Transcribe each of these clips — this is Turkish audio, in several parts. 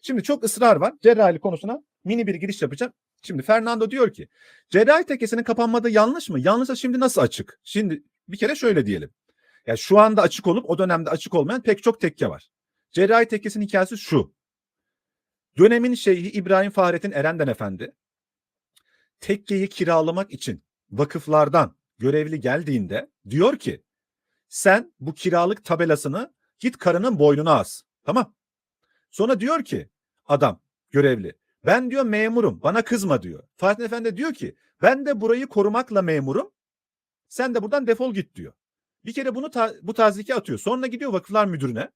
Şimdi çok ısrar var. Cerrahi konusuna mini bir giriş yapacağım. Şimdi Fernando diyor ki cerrahi tekesinin kapanmadığı yanlış mı? Yanlışsa şimdi nasıl açık? Şimdi bir kere şöyle diyelim. Ya şu anda açık olup o dönemde açık olmayan pek çok tekke var. Cerrahi tekkesinin hikayesi şu. Dönemin şeyhi İbrahim Fahrettin Erenden Efendi tekkeyi kiralamak için vakıflardan görevli geldiğinde diyor ki sen bu kiralık tabelasını git karının boynuna as. Tamam. Sonra diyor ki adam görevli ben diyor memurum bana kızma diyor. Fahrettin Efendi diyor ki ben de burayı korumakla memurum sen de buradan defol git diyor. Bir kere bunu ta- bu taziki atıyor. Sonra gidiyor vakıflar müdürüne.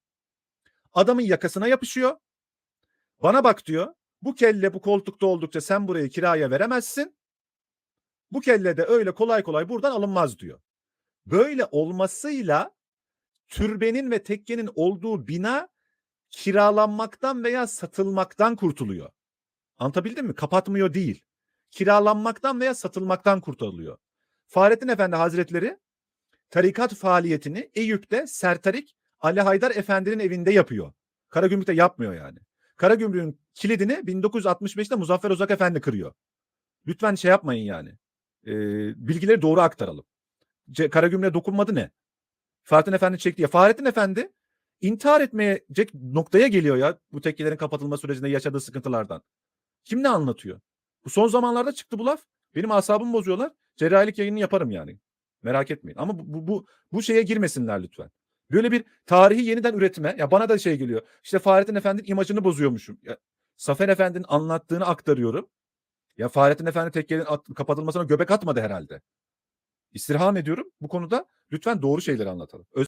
Adamın yakasına yapışıyor. Bana bak diyor. Bu kelle bu koltukta oldukça sen burayı kiraya veremezsin. Bu kelle de öyle kolay kolay buradan alınmaz diyor. Böyle olmasıyla türbenin ve tekkenin olduğu bina kiralanmaktan veya satılmaktan kurtuluyor. Anlatabildim mi? Kapatmıyor değil. Kiralanmaktan veya satılmaktan kurtuluyor. Fahrettin Efendi Hazretleri tarikat faaliyetini Eyüp'te Sertarik Ali Haydar Efendi'nin evinde yapıyor. Karagümrük'te yapmıyor yani. Karagümrük'ün kilidini 1965'te Muzaffer Uzak Efendi kırıyor. Lütfen şey yapmayın yani. Ee, bilgileri doğru aktaralım. Ce- Karagümrük'e dokunmadı ne? Fahrettin Efendi çekti ya. Fahrettin Efendi intihar etmeyecek noktaya geliyor ya bu tekkelerin kapatılma sürecinde yaşadığı sıkıntılardan. Kim ne anlatıyor? Bu son zamanlarda çıktı bu laf. Benim asabımı bozuyorlar. Cerrahilik yayını yaparım yani. Merak etmeyin. Ama bu, bu, bu, şeye girmesinler lütfen. Böyle bir tarihi yeniden üretme. Ya bana da şey geliyor. İşte Fahrettin Efendi'nin imajını bozuyormuşum. Ya, Zafer Efendi'nin anlattığını aktarıyorum. Ya Fahrettin Efendi tekkelerin at- kapatılmasına göbek atmadı herhalde. İstirham ediyorum bu konuda. Lütfen doğru şeyleri anlatalım. Öz-